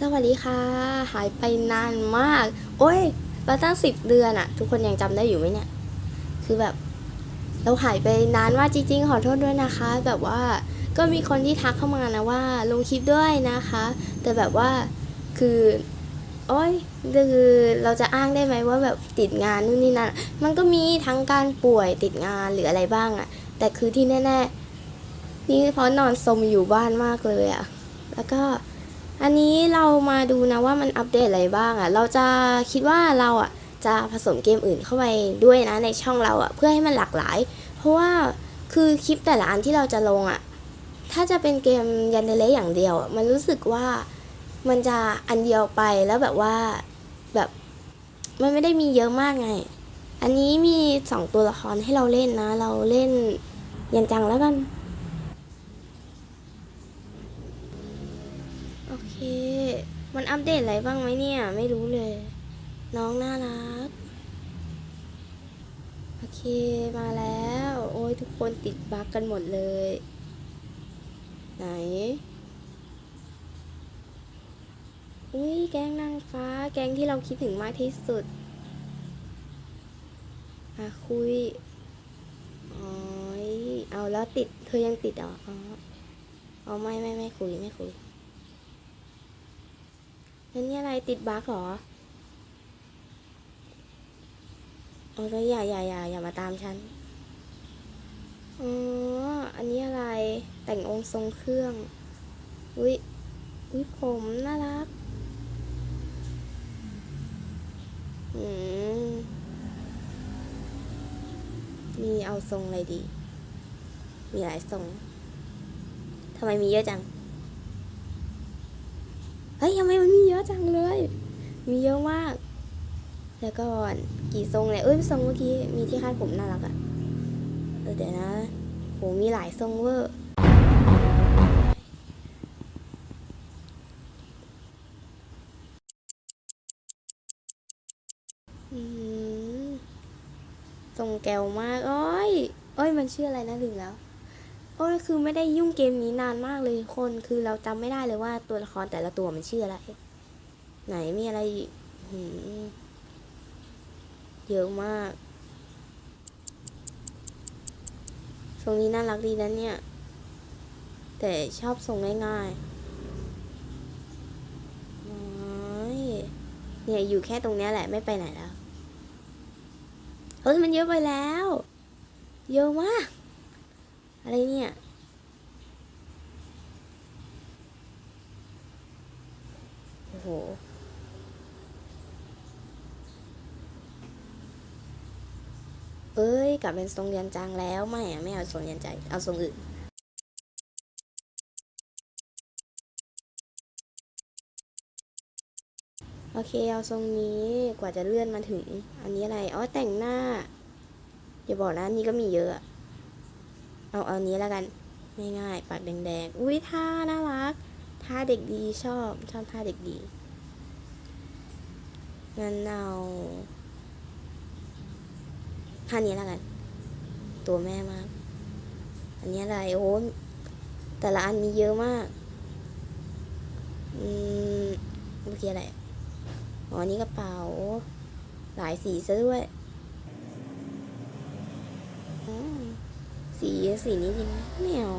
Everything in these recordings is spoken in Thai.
สวัสดีค่ะ หายไปนานมาก โอ้ยมาตั้งสิบเดือนอะทุกคนยังจำได้อยู่ไหมเนี่ย คือแบบ เราหายไปนานมาจริงๆ ขอโทษด้วยนะคะ แบบว่าก็มีคนที่ทักเข้ามานะว่าลงคลิปด้วยนะคะ แต่แบบว่าคือโอ้ยคือเราจะอ้างได้ไหมว่าแบบติดงานนู่นนี่นั่นมันก็มีทั้งการป่วยติดงานหรืออะไรบ้างอะแต่คือที่แน่ ๆ นี่เพราะนอนสมอยู่บ้านมากเลยอะแล้วก็ อันนี้เรามาดูนะว่ามันอัปเดตอะไรบ้างอะ่ะ เราจะคิดว่าเราอะจะผสมเกมอื่นเข้าไปด้วยนะในช่องเราอะเพื่อให้มันหลากหลาย เพราะว่าคือคลิปแต่ละอันที่เราจะลงอะ ถ้าจะเป็นเกมยันเดเลอย่างเดียวมันรู้สึกว่ามันจะอันเดียวไปแล้วแบบว่าแบบมันไม่ได้มีเยอะมากไง อันนี้มีสองตัวละครให้เราเล่นนะ เราเล่นยันจังแล้วกัน โอเค มันอัปเดตอะไรบ้างไหมเนี่ย ไม่รู้เลย น้องน่ารัก โอเคมาแล้ว โอ้ยทุกคนติดบั๊กกันหมดเลย ไหน อุ้ยแก๊งนางฟ้า แก๊งที่เราคิดถึงมากที่สุดอะคุยอ๋อยเอาแล้วติด เธอยังติดออ๋ออ๋อไม่ไม่ไม่คุยไม่คุย นั่นนี่อะไรติดบั๊กเหรอโอ้ยอย่าอย่าอย่าอย่ามาตามฉัน อ๋อ อันนี้อะไร แต่งองค์ทรงเครื่อง อุ้ยอุ้ยผมน่ารัก อืม มีเอาทรงอะไรดี มีหลายทรง ทำไมมีเยอะจัง ฮ้ยทำไมมันมีเยอะจังเลย มีเยอะมาก แล้วก็กี่ทรงเลยเอ้ยทรงเมื่อกี้มีที่คาดผมน่ารักอะเออเดี๋ยวนะโหมีหลายทรงเวอร์ทรงแกวมาก อ้ยอ้ยมันชื่ออะไรนะลืมแล้ว โอ้ยคือไม่ได้ยุ่งเกมนี้นานมากเลยคนคือเราจำไม่ได้เลยว่าตัวละครแต่ละตัวมันชื่ออะไร ไหนมีอะไรอีกเยอะมากทรงนี้น่ารักดีนะเนี่ย แต่ชอบทรงง่ายๆโอ้ยเนี่ยอยู่แค่ตรงนี้แหละไม่ไปไหนแล้ว เฮ้ยมันเยอะไปแล้ว เยอะมาก อะไรเนี่ยโอ้โหเอ้ยกลับเป็นทรงเรียนจังแล้วไม่อะไม่เอาทรงเรียนใจเอาทรงอื่นโอเคเอาทรงนี้กว่าจะเลื่อนมาถึง อันนี้อะไรอ๋อแต่งหน้าอย่าบอกนะนนี้ก็มีเยอะ เอาเอานี้แล้วกันง่ายๆปากแดงๆ อุ้ยท่าน่ารักท่าเด็กดีชอบชอบท่าเด็กดีงั้นเอาท่านี้แล้วกัน ตัวแม่มาก อันนี้อะไรโอ้แต่ละอันมีเยอะมาก อืมเมื่อกี้อะไร อ๋อนนี้กระเป๋า หลายสีซะด้วยอืม สีสีนี้ดีไหมไม่เอา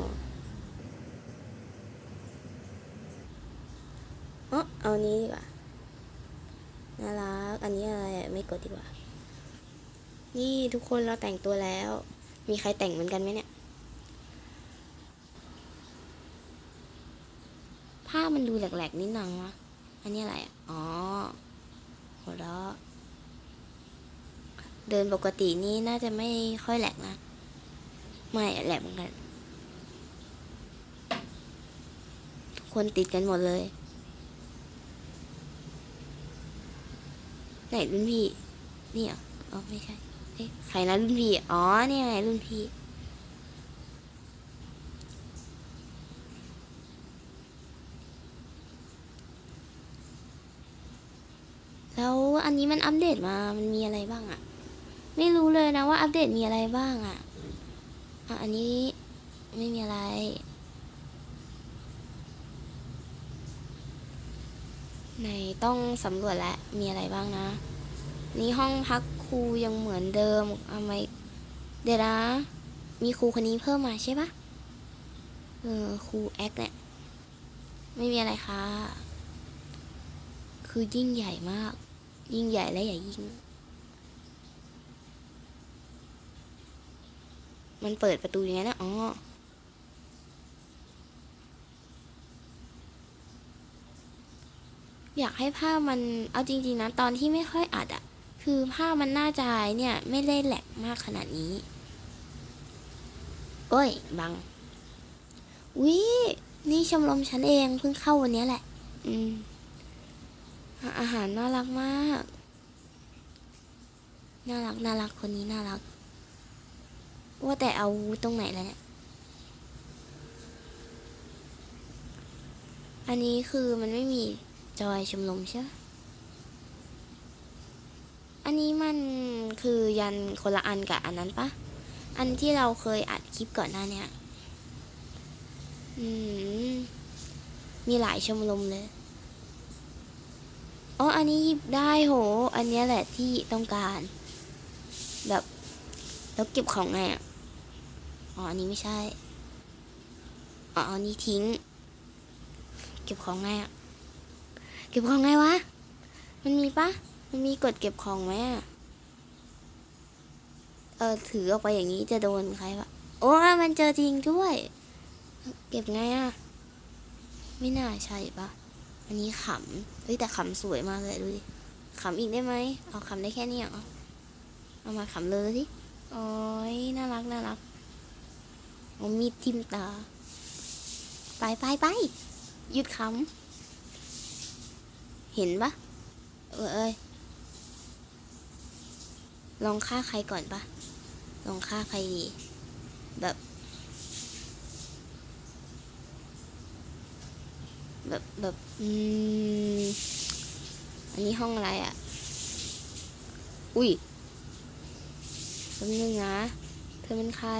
อ๋อเอาอันนี้ดีกว่าน่ารัก อันนี้อะไรไม่กดดีกว่า นี่ทุกคนเราแต่งตัวแล้ว มีใครแต่งเหมือนกันไหมเนี่ย ผ้ามันดูแหลกๆนิดนึงวะอันนี้อะไรอะอ๋อหัวเราะเดินปกตินี่น่าจะไม่ค่อยแหลกนะ ไม่อะแหลกเหมือนกัน ทุกคนติดกันหมดเลย ไหนรุ่นพี่ นี่เหรออ๋อไม่ใช่เอ๊ะใครนะรุ่นพี่ อ๋อ นี่ไงรุ่นพี่แล้วอันนี้มันอัปเดตมา มันมีอะไรบ้างอะไม่รู้เลยนะว่าอัปเดตมีอะไรบ้างอะ่ะ อันนี้ไม่มีอะไร ไหนต้องสำรวจแล้วมีอะไรบ้างนะ นี่ห้องพักครูยังเหมือนเดิมทำไมเดี๋ยวนะ มีครูคนนี้เพิ่มมาใช่ปะเออครูแอคเนี่ย ไม่มีอะไรค่ะ คือยิ่งใหญ่มาก ยิ่งใหญ่และใหญ่ยิ่ง มันเปิดประตูอย่างนี้นนะอ๋ออยากให้ภาพมันเอาจริง ๆ นะ ตอนที่ไม่ค่อยอัดอะคือภาพมันน่าจะเนี่ย ไม่ได้แหลกมากขนาดนี้ โอ้ย บังวินี่ชมรมฉันเองเพิ่งเข้าวันนี้แหละ อืม อาหารน่ารักมาก น่ารักน่ารักคนนี้น่ารัก ว่าแต่เอาตรงไหนแล้วเนี่ย อันนี้คือมันไม่มีจอยชมรมใช่ปะอันนี้มันคือยันคนละอันกับอันนั้นปะ อันที่เราเคยอัดคลิปก่อนหน้าเนี้ยอืม มีหลายชมรมเลย อ๋อ อันนี้หยิบได้โห อันนี้แหละที่ต้องการ แบบแล้วเก็บของไงอะ อ๋อ อันนี้ไม่ใช่ อ๋ออันนี้ทิ้ง เก็บของไงอะเก็บของไงวะ มันมีปะมันมีกดเก็บของไหมอะเออถือออกไปอย่างนี้จะโดนใครปะโอ้มันเจอจริงด้วย เก็บไงอะไม่น่าใช่ปะอันนี้ขำ เฮ้ยแต่ขำสวยมากเลยดูดิ ขำอีกได้ไหม เอาขำได้แค่นี้เหรอ เอามาขำเลยสิโอ้ยน่ารักน่ารัก เอามีดทิ่มตา ไปไปไปยุดขำเห็นปะเออเอ้ยลองฆ่าใครก่อนปะลองฆ่าใครดี แบบ แบบแบบอืมอันนี้ห้องอะไรอะ่ะ อุ้ยแป๊บนึงนะ เธอเป็นใคร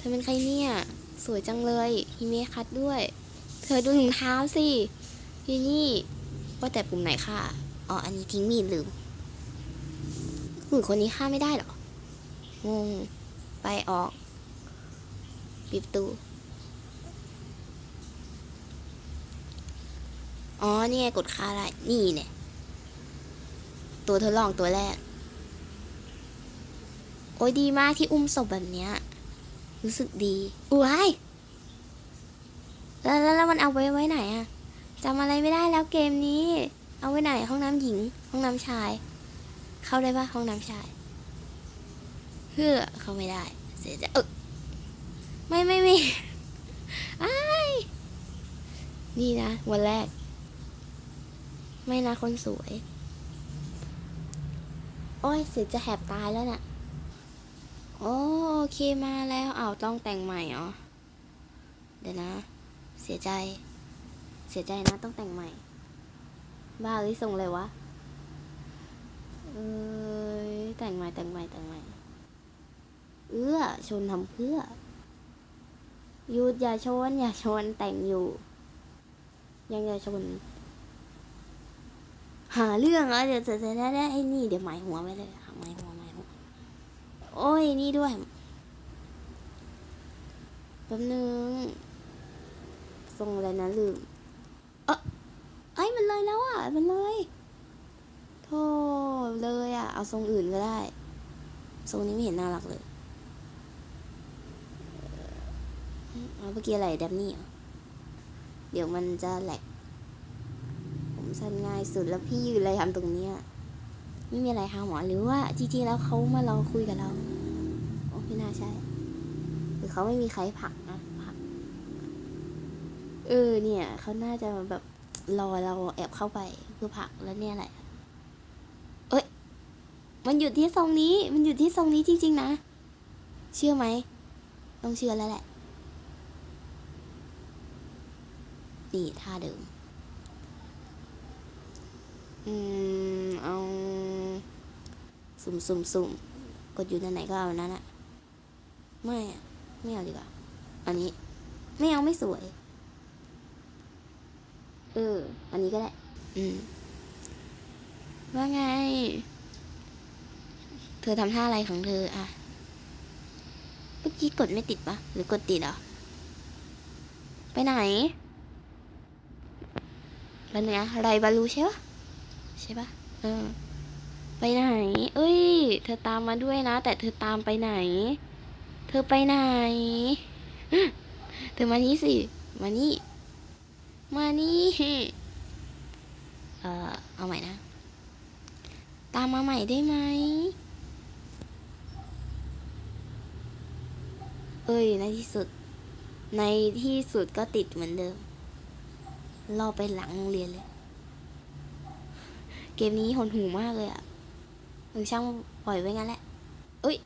เธอเป็นใครเนี่ย สวยจังเลยฮิเมคัดด้วย เธอดูถุงเท้าสิที่นี่ว่าแต่ปุ่มไหนค่ะ อ๋อ อันนี้ทิ้งมีดลืมหือคนนี้ฆ่าไม่ได้หรอ งง ไปออก ปิดประตู อ๋อ นี่ไงกดค่าได้นี่เนี่ย ตัวทดลองตัวแรก โอ้ยดีมากที่อุ้มศพแบบเนี้ย รู้สึกดีอุ้ยแล้วแล้วมันเอาไว้ไว้ไหนอะจำอะไรไม่ได้แล้วเกมนี้ เอาไว้ไหน ห้องน้ำหญิง ห้องน้ำชาย เข้าได้ปะห้องน้ำชายเพื่อเข้าไม่ได้ เสียใจเออไม่ไม่ไม่อ้ายนี่นะ วันแรก ไม่นะคนสวย โอ้ยเสียจะแหบตายแล้วน่ะ โอโอเคมาแล้วอ้าวต้องแต่งใหม่เหรอ เดี๋ยวนะ เสียใจ เสียใจนะต้องแต่งใหม่ บ้าเอ้ยส่งเลยวะ เอ้ยแต่งใหม่แต่งใหม่แต่งใหม่ เอื้อชนทำเพื่อหยุดอย่าชนอย่าชนแต่งอยู่ ยังอย่าชน หาเรื่องเหรอเดี๋ยวจะจะได้ได้ไอ้นี่เดี๋ยวหมายหัวไว้เลยหาหมายหัวหมายหัว โอ้ยนี่ด้วยแป๊บนึงส่งอะไรนะลืม เออไอ้มันเลยแล้วอะ มันเลยโธ่เลยอะ เอาทรงอื่นก็ได้ ทรงนี้ไม่เห็นน่ารักเลยเอ่อเอาเมื่อกี้อะไรแดมนี่เหรอเดี๋ยวมันจะแหลก ผมสั้นง่ายสุดแล้วพี่ยืนอะไรทำตรงเนี้ย ไม่มีอะไรค่ะหมอหรือว่าจริงๆแล้วเขามาลอคุยกับเรา โอ้ไม่น่าใช่ หรือเขาไม่มีใครผักนะผัก เออเนี่ยเขาน่าจะแบบรอเราแอบเข้าไปเพื่อผักแล้วเนี่ยแหละเอ้ย มันหยุดที่ทรงนี้ มันหยุดที่ทรงนี้จริงๆนะ เชื่อไหมต้องเชื่อแล้วแหละนี่ท่าเดิม อืม เอา สุ่มสุ่มสุ่มกดอยู่ในไหนก็เอาอันนั้นอะไม่อะไม่เอาดีกว่า อันนี้ ไม่เอาไม่สวย เออ อันนี้ก็ได้ อืม ว่าไง เธอทำท่าอะไรของเธออะเมื่อกี้กดไม่ติดปะหรือกดติดเหรอไปไหนบันเนี้ยไรบารูใช่ปะใช่ปะเออ ไปไหน เอ้ย เธอตามมาด้วยนะ แต่เธอตามไปไหน เธอไปไหน เธอมานี่สิ มานี่ มานี่ เออเอาใหม่นะ ตามมาใหม่ได้ไหม เอ้ย ในที่สุด ในที่สุดก็ติดเหมือนเดิมรอไปหลังโรงเรียนเลย เกมนี้หดหูมากเลยอะ เออช่างปล่อยไว้งั้นแหละเอ้ย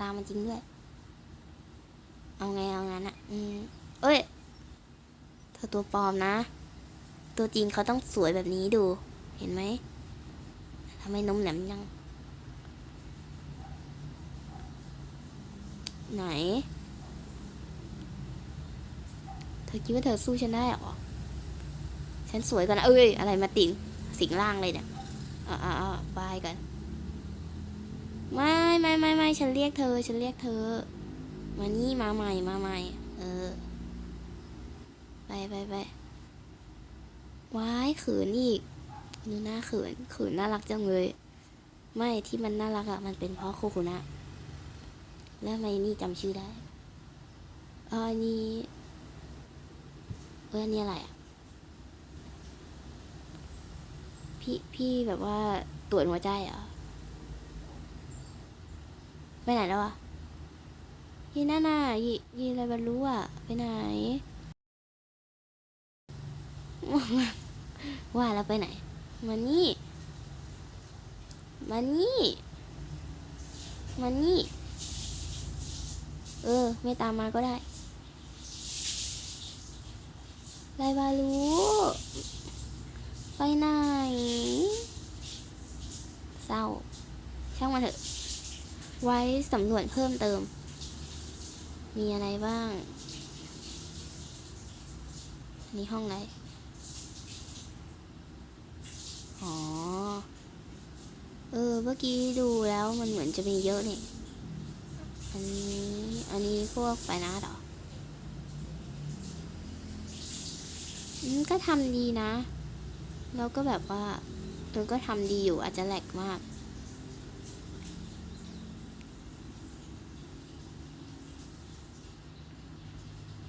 ตามมันจริงด้วย เอาไงเอางั้นอะอืมเอ้ย เธอตัวปลอมนะ ตัวจริงเขาต้องสวยแบบนี้ดู เห็นไหมทำไมนมแหลมยัง ไหน เธอคิดว่าเธอสู้ฉันได้หรอ ฉันสวยกว่านะเอ้ย อะไรมาติงสิงล่างเลยเนี่ยอ่าอ่าอ่าบายกัน ไม่ไม่ไม่ไม่ฉันเรียกเธอ ฉันเรียกเธอ มานี่มาใหม่มาใหม่ เออ ไปไปไปว้ายเขินอีกดูหน้าเขินเขินน่ารักจังเลย ไม่ที่มันน่ารักอะมันเป็นเพราะโคคุนะ แล้วไมนี่จำชื่อได้อออันนี้เอออันนี้อะไรอะพี่พี่แบบว่าตรวจหัวใจเหรอ ไปไหนแล้วอะยีน่าน่ายียีอะไรบรรลุอะไปไหน ว่าแล้วไปไหน มานี่ มานี่ มานี่ เออ ไม่ตามมาก็ได้ไรบารู้ไปไหน เศร้า ช่างมันเถอะ ไว้สำรวจเพิ่มเติม มีอะไรบ้าง นี่ห้องไหน อ๋อ เออ เมื่อกี้ดูแล้วมันเหมือนจะมีเยอะนี่ อันนี้ อันนี้พวกไฟนาหรอก็ทำดีนะ แล้วก็แบบว่าเออก็ทำดีอยู่อาจจะแหลกมาก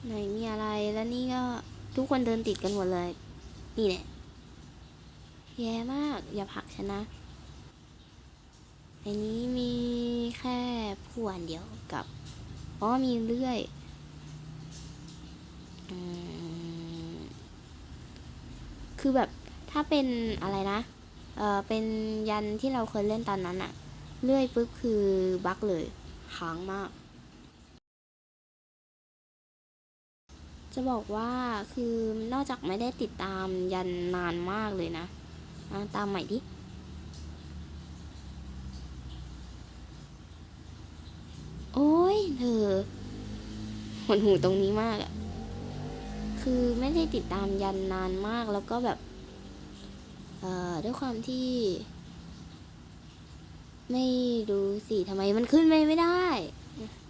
ไหนมีอะไรแล้วนี่ก็ทุกคนเดินติดกันหมดเลย นี่แหละแย่มากอย่าผักฉันนะอันนี้มีแค่ผู้อันเดียวกับอ๋อมีเลื่อยอคือแบบถ้าเป็นอะไรนะ เออเป็นยันที่เราเคยเล่นตอนนั้นอะเลื่อยปุ๊บคือบั๊กเลยค้างมาก จะบอกว่าคือนอกจากไม่ได้ติดตามยันนานมากเลยนะตามใหม่ดิโอ้ยเธอหดหูตรงนี้มากอะคือไม่ได้ติดตามยันนานมากแล้วก็แบบเอ่อด้วยความที่ ไม่รู้สิทำไมมันขึ้นไปไม่ได้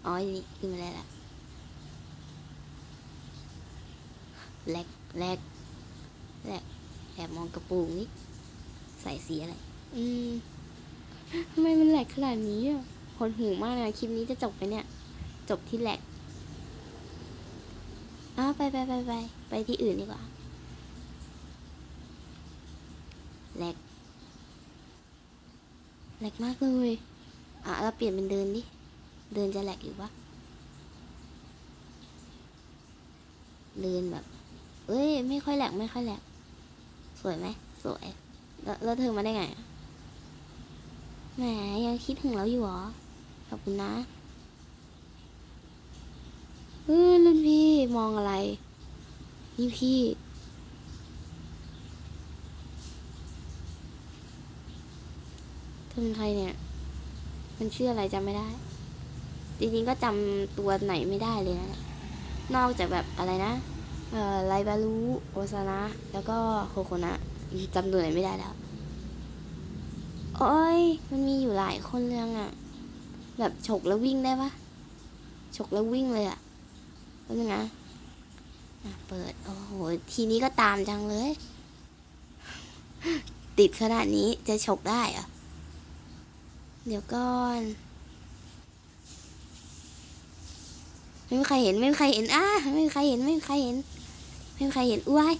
อ๋อนี่ขึ้นมาได้ละ แลกแลกแลกแอบมองกระปรงนี่ใส่สีอะไร อืมทำไมมันแหลกขนาดนี้อะหดหูมากเลยนะคลิปนี้จะจบไปเนี่ย จบที่แหลกอ้าวไปไปไปไปไปที่อื่นดีกว่าแหลกแหลกมากเลยอะเราเปลี่ยนเป็นเดินดิ เดินจะแหลกอยู่ปะเดินแบบ เอ้ย ไม่ค่อยแหลกไม่ค่อยแหลกสวยไหมสวย แล้วแล้วเธอมาได้ไงแหมยังคิดถึงเราอยู่เหรอขอบคุณนะเออรุ่นพี่มองอะไร นี่พี่เธอเป็นใครเนี่ย มันชื่ออะไรจำไม่ได้ จริงๆก็จำตัวไหนไม่ได้เลยนะ นอกจากแบบอะไรนะ ไลบารุโอซานะ แล้วก็โคโคนะจำตัวไหนไม่ได้แล้ว โอ้ย มันมีอยู่หลายคนเรื่องอะแบบฉกแล้ววิ่งได้ปะฉกแล้ววิ่งเลยอะแล้วนึงนะเปิด โอ้โห ทีนี้ก็ตามจังเลย ติดขนาดนี้จะฉกได้เหรอะเดี๋ยวก่อนไม่มีใครเห็น ไม่มีใครเห็น อ้า ไม่มีใครเห็น ไม่มีใครเห็น ไม่มีใครเห็นอุ้ย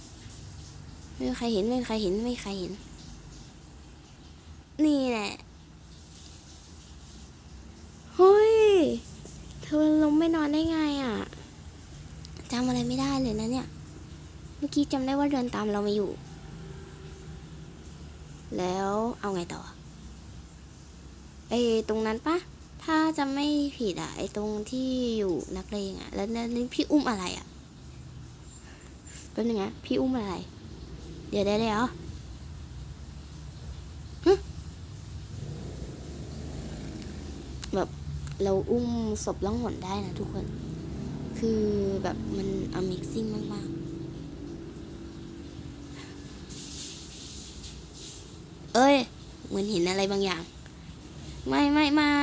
ไม่มีใครเห็นไม่มีใครเห็นไม่มีใครเห็น นี่แหละเฮ้ยเธอลงไม่นอนได้ไงอะจำอะไรไม่ได้เลยนะเนี่ย เมื่อกี้จำได้ว่าเดินตามเรามาอยู่ แล้วเอาไงต่อไอ้ตรงนั้นปะถ้าจะไม่ผิดอะไอ้ตรงที่อยู่นักเลงอะ แล้วนั่นนี่พี่อุ้มอะไรอะ แป๊บนึงนะพี่อุ้มอะไร เดี๋ยวได้แล้วฮึแบบเราอุ้มศพล่องหนได้นะทุกคน คือแบบมัน Amazing มาก ๆ เอ้ย เหมือนเห็นอะไรบางอย่าง ไม่ไม่ไม่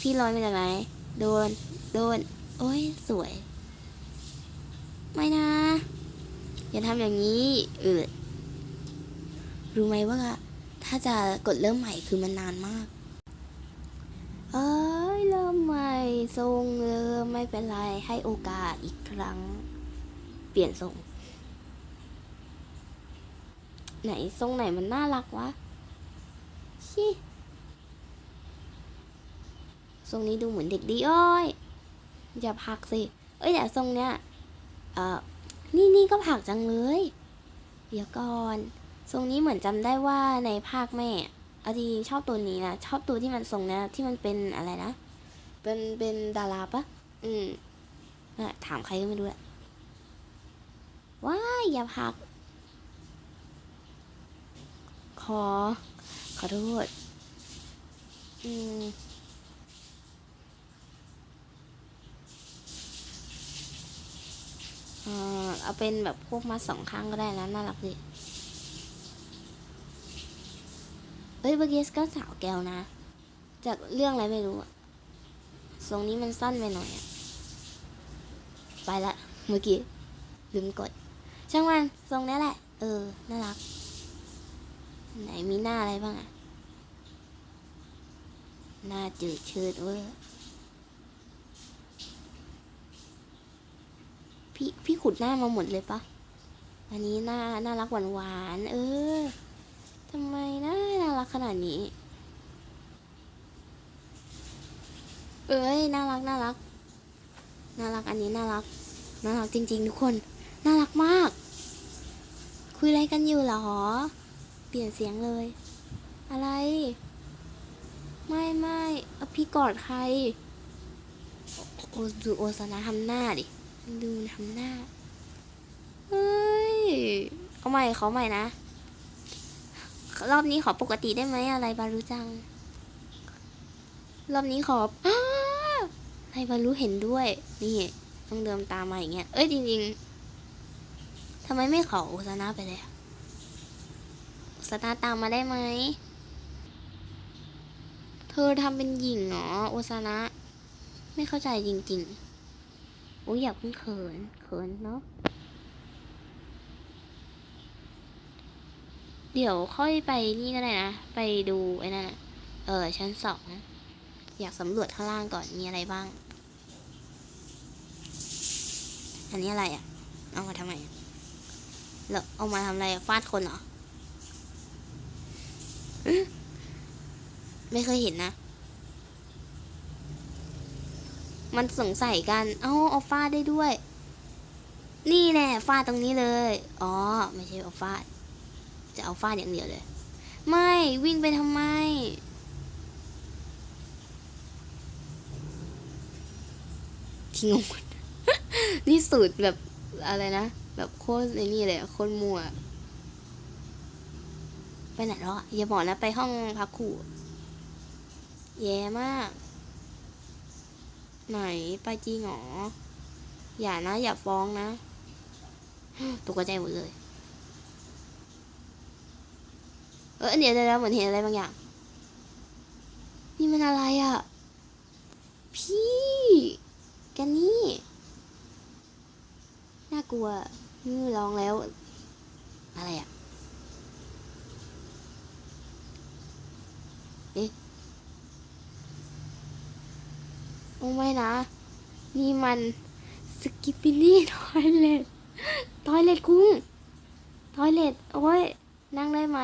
พี่ลอยมาจากไหน โดน โดน โอ้ย สวย ไม่นะ อย่าทำอย่างนี้เออรู้ไหมว่า ถ้าจะกดเริ่มใหม่คือมันนานมาก เอ้ยเริ่มใหม่ทรงเริ่มไม่เป็นไรให้โอกาสอีกครั้ง เปลี่ยนทรง ไหนทรงไหนมันน่ารักวะชิทรงนี้ดูเหมือนเด็กดีอ้อย อย่าพักสิ เอ้ยแต่ทรงเนี้ย เออนี่นี่ก็ผักจังเลย เดี๋ยวก่อน ทรงนี้เหมือนจำได้ว่าในภาคแม่อะเอาจริชอบตัวนี้นะชอบตัวที่มันทรงนี้ยที่มันเป็นอะไรนะ เป็นเป็นดาราปะอืมถามใครก็ไม่รู้อะว้ายอย่าพัก ขอ ขอโทษ อืม เออเอาเป็นแบบพวกมาสองข้างก็ได้นะน่ารักดีเอ้ยเบอร์เกสก็สาวแก้วนะ จากเรื่องอะไรไม่รู้อะทรงนี้มันสั้นไปหน่อยอะไปละเมื่อกี้ลืมกด ช่างมันทรงนี้แหละ เออ น่ารัก ไหนมีหน้าอะไรบ้างอะหน้าจืดชืดเว้ย พี่พี่ขุดหน้ามาหมดเลยปะอันนี้หน้าน่ารักหวานหวานๆเออทำไมนะน่ารักขนาดนี้ เอ้ยน่ารักน่ารักน่ารักอันนี้น่ารักน่ารักจริง ๆ ทุกคนน่ารักมาก คุยอะไรกันอยู่เหรอ เปลี่ยนเสียงเลย อะไร ไม่ไม่พี่กอดใคร โอดูโอซานะทำหน้าดิ ดูทำหน้า เฮ้ย เอาใหม่ขอใหม่นะ รอบนี้ขอปกติได้ไหมอะไรบารุจัง รอบนี้ขออ้าอะไรบารุเห็นด้วย นี่ต้องเดิมตามมาอย่างเงี้ย เอ้ยจริงๆทำไมไม่ขอโอซานะไปเลยอะโอซานะตามมาได้ไหม เธอทำเป็นหญิงเหรอโอซานะ ไม่เข้าใจจริง ๆ อ้ยอยากเพิ่งเขิน เขินเนาะ เดี๋ยวค่อยไปนี่ก็ได้นะ ไปดูไอ้นั่นน่ะเออ ชั้นสอง อยากสำรวจข้างล่างก่อน มีอะไรบ้าง อันนี้อะไรอะ่ะ เอามาทำไมอะแล้วเอามาทำอะไรฟาดคนเหรอ ไม่เคยเห็นนะ มันสงสัยกัน เอ้าเอาฟาดได้ด้วย นี่แน่ฟาดตรงนี้เลย อ๋อ ไม่ใช่เอาฟาด จะเอาฟาดอย่างเดียวเลย ไม่วิ่งไปทำไมที่งงนี่สูตรแบบอะไรนะ แบบโคตรในนี่เลยโคตรมัวไปไหนแล้วอะอย่าบอกนะ ไปห้องพักครูแย่มาก ไหนไปจริงเหรอ อย่านะ อย่าฟ้องนะตกใจหมดเลย เออเดี๋ยวเดี๋ยวเหมือนเห็นอะไรบางอย่าง นี่มันอะไรอะ พี่แกันนี่ น่ากลัวนี่ลองแล้ว อะไรอะ เอ๊ะ โอ้ไม่นะ นี่มันสกิปปิลี่ทอยเล็ตทอยเล็ตคุ้งทอยเล็ตโอ้ย นั่งได้ไหม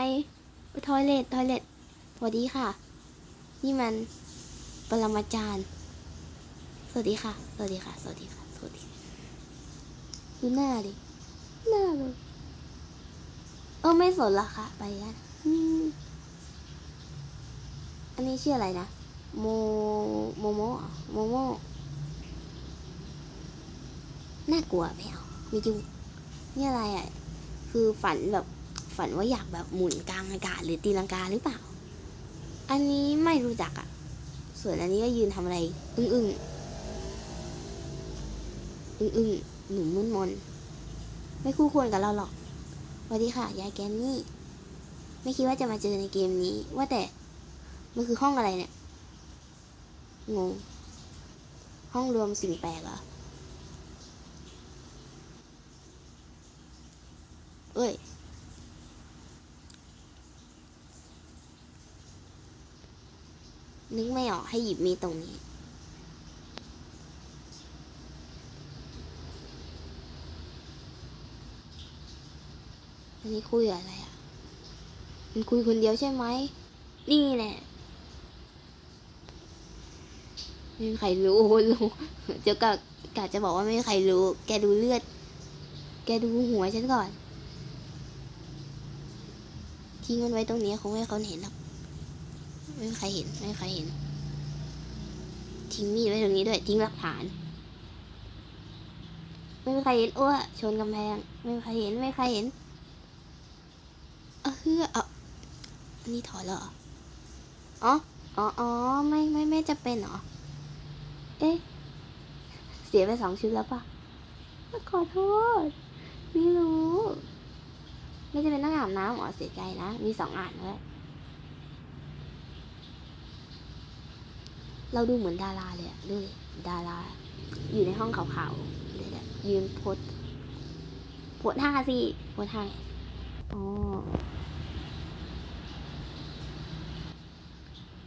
ทอยเล็ตทอยเล็ตสวัสดีค่ะ นี่มันปรมาจารย์ สวัสดีค่ะ สวัสดีค่ะ สวัสดีค่ะ สวัสดี ดูหน้าดิ หน้าเลยเออไม่สนละค่ะ ไปกันอืมอันนี้ชื่ออะไรนะ โมโมโมโมโมน่ากลัวไม่เอาไม่ยุ่งนี่อะไรอะ คือฝันแบบฝันว่าอยากแบบหมุนกลางอากาศหรือตีลังกาหรือเปล่า อันนี้ไม่รู้จักอะ ส่วนอันนี้ก็ยืนทำอะไร อึ้งอึ้งอึ้งอึ้งหนุ่มมึนมน ไม่คู่ควรกับเราหรอกสวัสดีค่ะ ยายแกนนี่ ไม่คิดว่าจะมาเจอในเกมนี้ ว่าแต่ มันคือห้องอะไรเนี่ย งง ห้องรวมสิ่งแปลกเหรอเอ้ย นึกไม่ออกให้หยิบมีดตรงนี้ อันนี้คุยอะไรอะ มันคุยคนเดียวใช่ไหม นี่แหละ ไม่มีใครรู้รู้เดี๋ยวกะกะจะบอกว่าไม่มีใครรู้ แกดูเลือด แกดูหัวฉันก่อน ทิ้งมันไว้ตรงนี้คงไม่คนเห็นหรอกไม่มีใครเห็นไม่มีใครเห็น ทิ้งมีดไว้ตรงนี้ด้วย ทิ้งหลักฐาน ไม่มีใครเห็นอ้วชนกำแพง ไม่มีใครเห็นไม่มีใครเห็นเออเฮือเอาอันนี้ถอยแล้วเหรออ๋ออ๋อ อ๋อ ไม่ ไม่ ไม่จะเป็นเหรอ เอ๊ะ เสียไปสองชุดแล้วปะขอโทษ ไม่รู้ ไม่จะเป็นต้องอาบน้ำหรอเสียใจนะ มีสองอ่านด้วยเราดูเหมือนดาราเลยอะดูดิดารา อยู่ในห้องขาวๆเดี๋ยวๆยืนโพสโพสท่าสิโพสท่าอ๋อ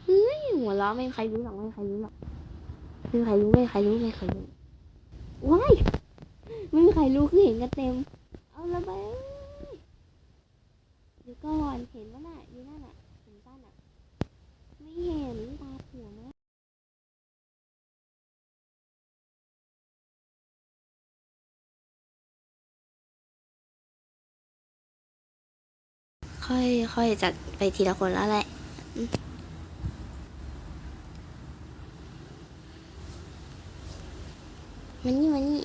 เฮ้ยหัวเราะไม่มีใครรู้หรอกไม่มีใครรู้หรอก ม่มีใครรู้ไม่มีใครรู้ไม่มีใครรู้ว้ายไม่มีใครรู้คือเห็นกันเต็ม เอาละไปเดี๋ยวก่อนเห็นว่าน่ะอยู่นั่นน่ะผมสั้นอะ ไม่เห็นตาผัวมากค่อยค่อยจัดไปทีละคนแล้วแหละ มานี่มานี่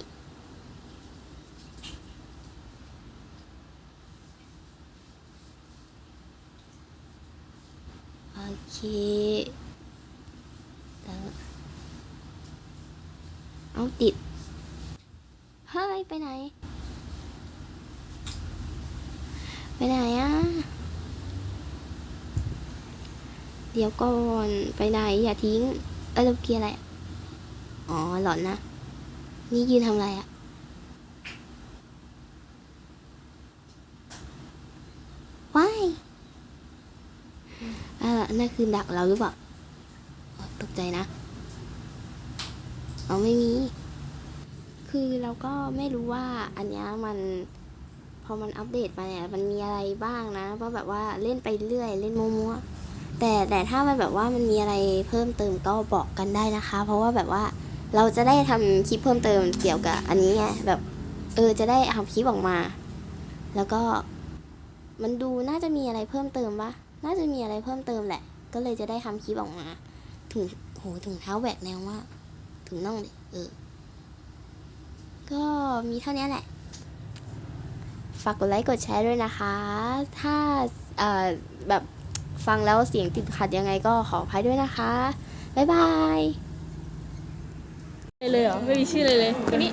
โอเคแล้วเอาติด เฮ้ย ไปไหน ไปไหนอะ เดี๋ยวก่อน ไปไหน อย่าทิ้ง เอ้ยเราเกียร์อะไรอะอ๋อ หลอนนะ นี่ยืนทำอะไรอะ ว้ายอ่านั่นคือดักเราหรือเปล่า ตกใจนะเอาไม่มี คือเราก็ไม่รู้ว่าอันนี้มัน พอมันอัปเดตมาเนี่ย มันมีอะไรบ้างนะว่าะแบบว่าเล่นไปเรื่อย เล่นมั่วๆแต่แต่ถ้ามันแบบว่ามันมีอะไรเพิ่มเติมก็บอกกันได้นะคะ เพราะว่าแบบว่า เราจะได้ทำคลิปเพิ่มเติมเกี่ยวกับอันนี้ไงแบบเออจะได้ทำคลิปออกมา แล้วก็มันดูน่าจะมีอะไรเพิ่มเติมปะน่าจะมีอะไรเพิ่มเติมแหละ ก็เลยจะได้ทำคลิปออกมา ถึงโหถึงเท้าแหวกแนวว่าถึงน่องเลยเออ ก็มีเท่านี้แหละ ฝากกดไลค์กดแชร์ด้วยนะคะ ถ้าเอ่อแบบฟังแล้วเสียงติดขัดยังไงก็ขออภัยด้วยนะคะ บ๊ายบาย เลยเหรอ ไม่มีชื่อเลยเลยทีนี้